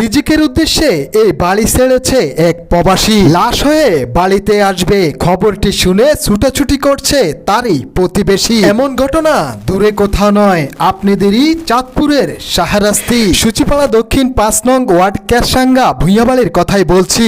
রিজিকের উদ্দেশ্যে এই বাড়ি ছেড়েছে এক প্রবাসী। লাশ হয়ে বাড়িতে আসবে। খবরটি শুনে ছুটাছুটি করছে তারই প্রতিবেশী। এমন ঘটনা দূরে কোথাও নয়। আপনাদেরই চাঁদপুরের সাহারাস্তি সূচিপাড়া দক্ষিণ পাঁচ নং ওয়ার্ড ক্যারসাঙ্গা ভুইয়াবাড়ির কথাই বলছি।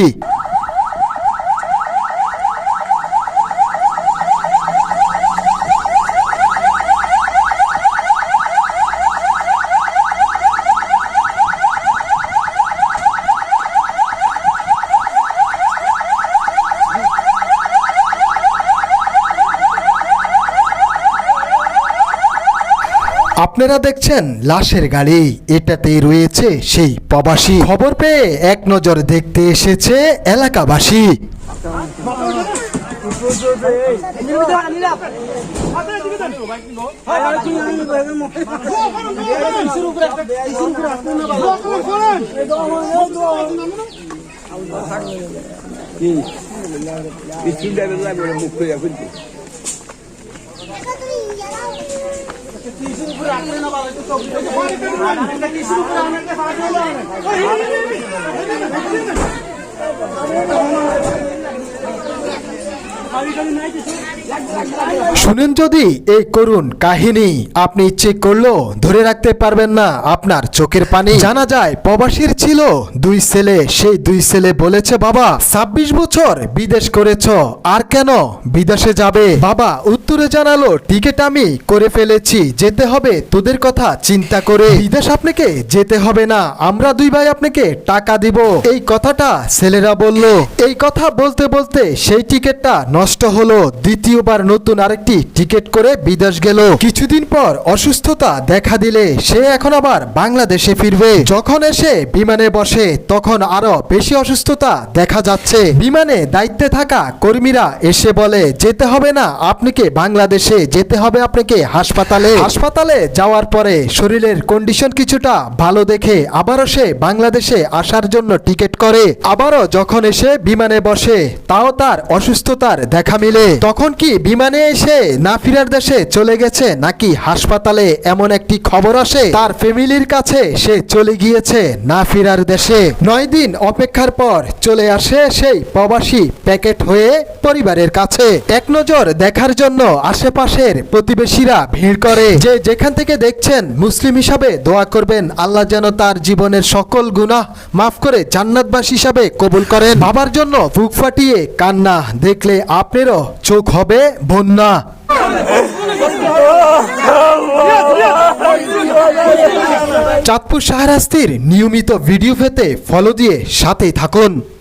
আপনারা দেখছেন লাশের গাড়ি। এটাতেই রয়েছে সেই প্রবাসী। খবর পেয়ে এক নজর দেখতে এসেছে এলাকাবাসী খুলে ফেলছি শুনেন যদি এই করুন কাহিনী আপনি ইচ্ছে করলেও ধরে রাখতে পারবেন না আপনার চোখের পানি। জানা যায় প্রবাসীর ছিল দুই ছেলে, সেই দুই ছেলে বলেছে, বাবা, ছাব্বিশ বছর বিদেশ করেছ, আর কেন বিদেশে যাবে? বাবা উত্তরে জানালো, টিকিট আমি করে ফেলেছি, যেতে হবে তোদের কথা চিন্তা করে। বিদেশ আপনাকে যেতে হবে না, আমরা দুই ভাই আপনাকে টাকা দিব। এই কথাটা ছেলেরা বলল। এই কথা বলতে বলতে সেই টিকিটটা নষ্ট হলো। দ্বিতীয়বার নতুন আরেকটি টিকিট করে বিদেশ গেল। কিছুদিন পর অসুস্থতা দেখা দিলে, সে এখন আবার বাংলাদেশে ফিরবে। যখন এসে বিমানে বসে, তখন আরও বেশি অসুস্থতা দেখা যাচ্ছে। বিমানে দায়িত্বে থাকা কর্মীরা এসে বলে, যেতে হবে না, আপনাকে বাংলাদেশে যেতে হবে আপনাকে হাসপাতালে। হাসপাতালে যাওয়ার পরে শরীরের কন্ডিশন কিছুটা ভালো দেখে আবারও সে বাংলাদেশে আসার জন্য টিকিট করে। আবারও যখন এসে বিমানে বসে, তাও তার অসুস্থতার দেখা মিলে। তখন কি বিমানে এসে না ফিরার দেশে চলে গেছে নাকি হাসপাতালে এমন একটি খবর আসে? তার ফ্যামিলির কাছে সে চলে গিয়েছে না ফিরার দেশে। নয় দিন অপেক্ষার পর চলে আসে সেই প্রবাসী প্যাকেট হয়ে পরিবারের কাছে। এক নজর দেখার জন্য আশেপাশের প্রতিবেশীরা ভিড় করে। যে যেখান থেকে দেখছেন, মুসলিম হিসাবে দোয়া করবেন, আল্লাহ যেন তার জীবনের সকল গুনাহ মাফ করে জান্নাতবাস হিসাবে কবুল করেন। বাবার জন্য বুক ফাটিয়ে কান্না দেখলে আপনারও চোখ হবে বন্যা। চাঁদপুর শাহরাস্তির নিয়মিত ভিডিও পেতে ফলো দিয়ে সাথেই থাকুন।